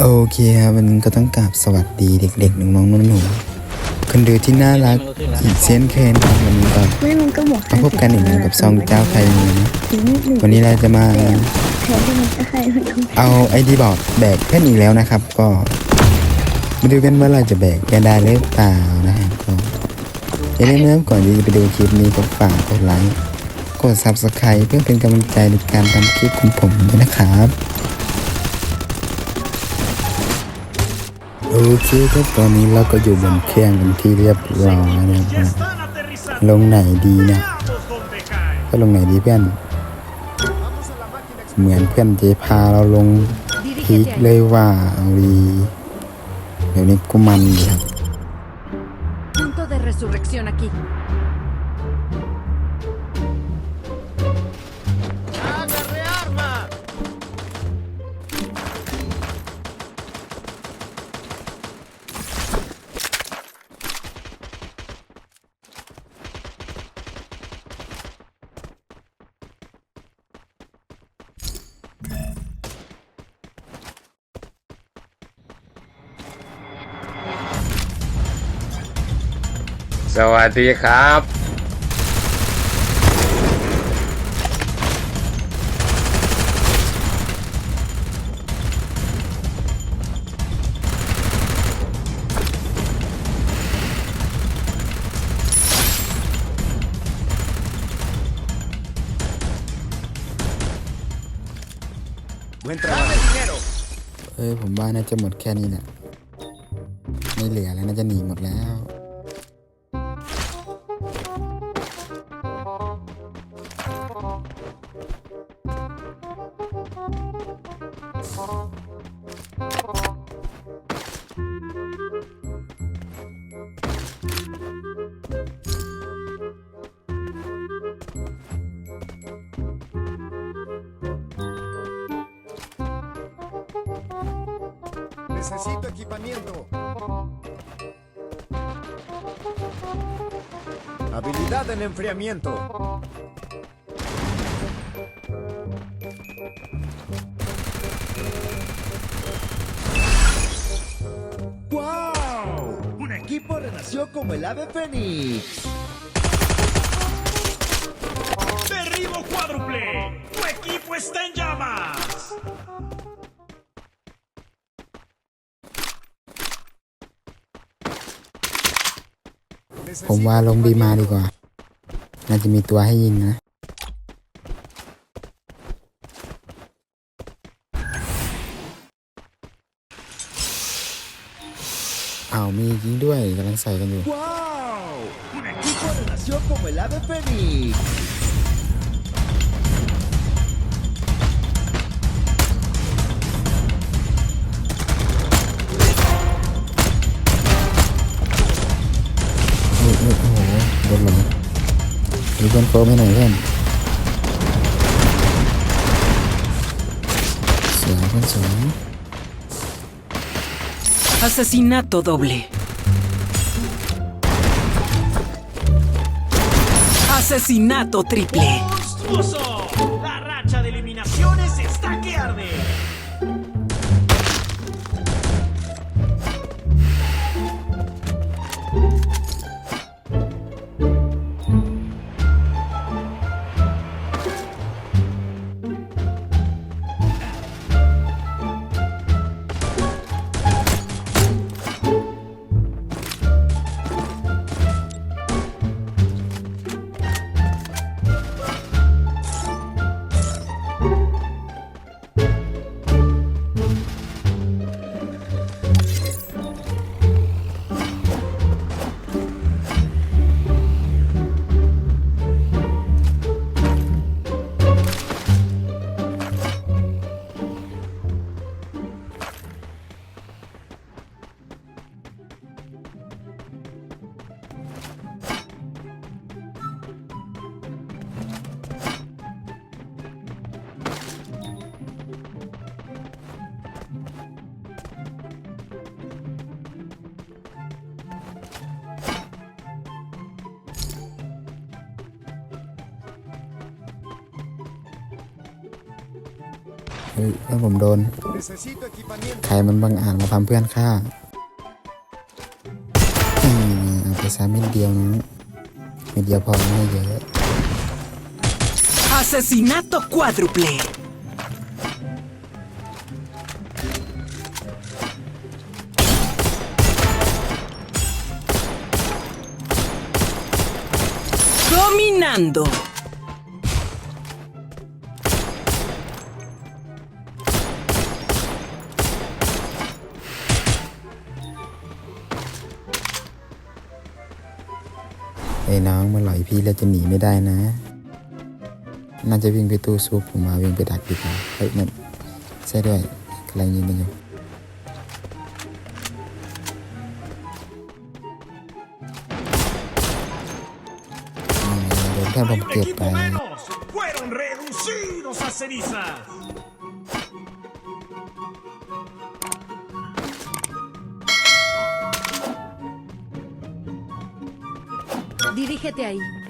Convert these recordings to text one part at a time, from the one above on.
โอเคครับวันนี้ก็ต้องกราบสวัสดีเด็กๆน้องๆหนูๆคนดูที่น่ารักอีกเช่นเคยครับวันนี้ก็ไม่มันก็บอกมาพบกันอีกแล้วกับซองเจ้าไทยมือนะถึงหนึ่งวันนี้เราจะมาแทนที่มันจะให้มันก็เอาไอดีบอร์ดแบกเพื่อนอีกแล้วนะครับ ก็มาดูกันว่าเราจะแบกกันได้หรือเปล่านะครับก็อย่าลืมนะครับก่อนที่จะไปดูคลิปนี้ก็ฝากกดไลค์กด subscribe เพื่อเป็นกำลังใจในการทำคลิปของผมด้วยนะครับ โอ เคครับตอนนี้เราก็อยู่บนเครื่องเป็นที่เรียบร้อยนะครับลงไหนดีเนี่ยก็ลงไหนดีเพื่อน เหมือนเพื่อนจะพาเราลงพีคเลยว่าเอาดีเดี๋ยวนี้กูมันเลยครับ สวัสดีครับเอ้ยผมว่าน่าจะหมดแค่นี้แหละไม่เหลือแล้วน่าจะหนีหมดแล้ว Necesito equipamiento. Habilidad en enfriamiento. ¡Wow! Un equipo renació como el ave fénix. ¡Derribo cuádruple! ¡Tu equipo está en llamas! ผมว่าลงบีมาดีกว่า น่าจะมีตัวให้ยิงนะ อ้าวมียิงด้วยกำลังใส่กันอยู่ ¡Wow! Un equipo หโดนหลงดูเพื่อนโฟมให้หน่อยเพื่อนเสียงเพื่อนสวย Asesinato doble. Asesinato triple. ¡Monstruoso! ฮ้ยถ้าผมโดน Necesito equipamiento. ใครมันบังอาจมาทำเพื่อนข้าอืมเอาไปซ้ำเม็ดเดียวนะเม็ดเดียวพอไม่เยอะ Asesinato cuádruple. Dominando. ไอ้น้องมาหล่อยพี่แล้วจะหนีไม่ได้นะ น่าจะวิ่งไปตู้ซุปผมมาวิ่งไปดักดีกว่าเฮ้ยมันใช่ด้วยกำลังยิงกันอยู่โดนเพื่ผมเก็บไป Dirígete ahí.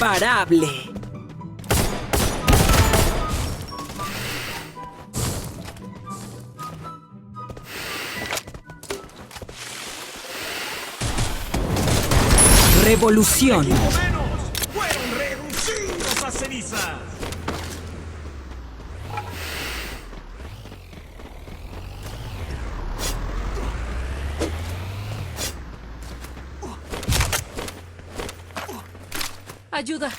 Imparable. Revolución. Ayuda.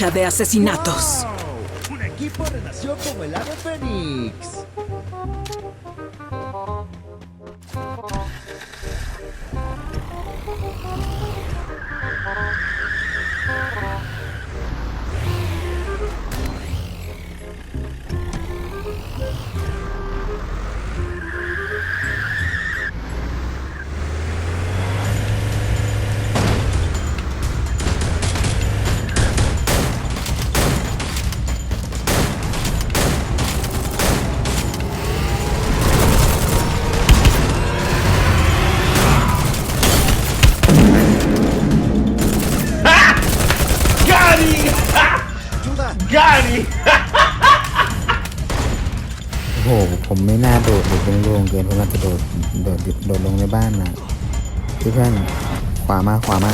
Racha de asesinatos. ¡Wow! Un equipo renació como el ave fénix. ผมไม่น่าโดดหรือลงโลงเกินเพราะว่าจะโดดโดดโดดลงในบ้านนะเพื่อนขวามาขวามา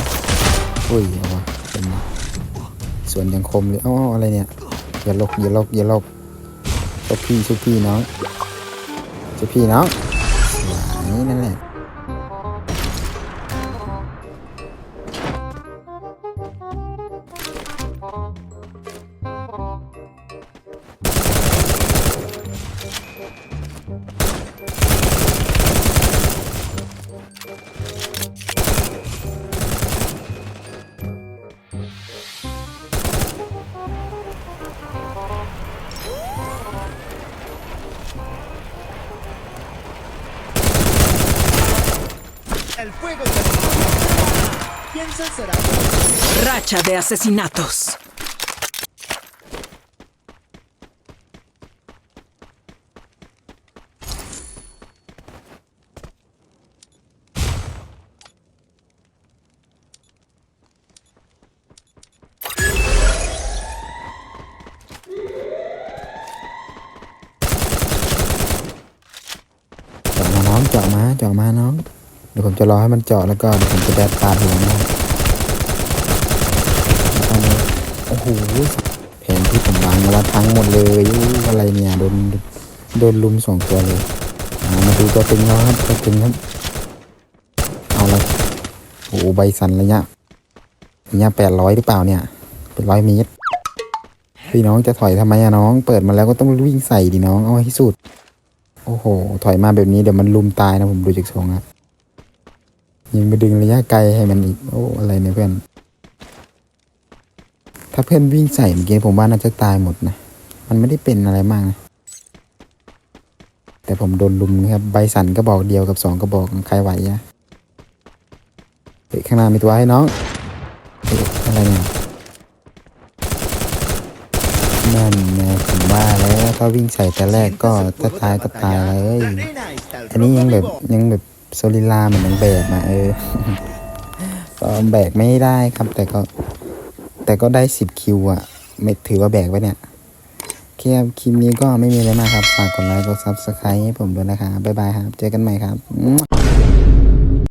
อุ้ยเอาวะเป็นส่วนยังคมเลยอ้าอะไรเนี่ยอย่าลกอย่าลกอย่าลกชุบพี่ชุบพี่น้องชุบพี่น้องนี่นั่นแหละ El fuego se Piensa será. Racha de asesinatos. chọn má chọn เดี๋ยวผมจะรอให้มันเจาะแล้วก็เดี๋ยวผมจะแบดปาดหัวมันโอ้โหแผนที่ผมวางเอาไว้ทั้งหมดเลยอะไรเนี่ยโดนโดนลุมสองตัวเลยมาดูตัวตึงแล้วครับตัวตึงครับเอาละโอ้โหใบสันระยะระยะแปดร้อยหรือเปล่าเนี่ยเป็นร้อยเมตรพี่น้องจะถอยทำไมอะน้อง เปิดมาแล้วก็ต้องวิ่งใส่ดิน้องเอาให้สุด โอ้โห ถอยมาแบบนี้เดี๋ยวมันลุมตายนะผมดูจากทรงครับ ยิงไปดึงระยะไกลให้มันอีก โอ้ อะไรเนี่ยเพื่อน ถ้าเพื่อนวิ่งใส่เมื่อกี้ผมว่าน่าจะตายหมดนะ มันไม่ได้เป็นอะไรมากนะ แต่ผมโดนลุมนะครับ ใบสันกระบอกเดียวกับสองกระบอกใครไหวอะเฮ้ยข้างหน้ามีตัวให้น้องเฮ้ยอะไรเนี่ยนั่นไงผมว่าแล้วถ้าวิ่งใส่แต่แรกก็ถ้าตายก็ตายเลย อันนี้ยังแบบยังแบบ โซลิลาเหมือนนางแบกมาเออ ก็แบกไม่ได้ครับ แต่ก็ แต่ก็ได้สิบคิวอะไม่ถือว่าแบกไว้เนี่ยแค่คลิปนี้ก็ไม่มีอะไรมากครับ ฝากกดไลค์กดซับสไครต์ให้ผมด้วยนะครับบ๊ายบายครับ เจอกันใหม่ครับ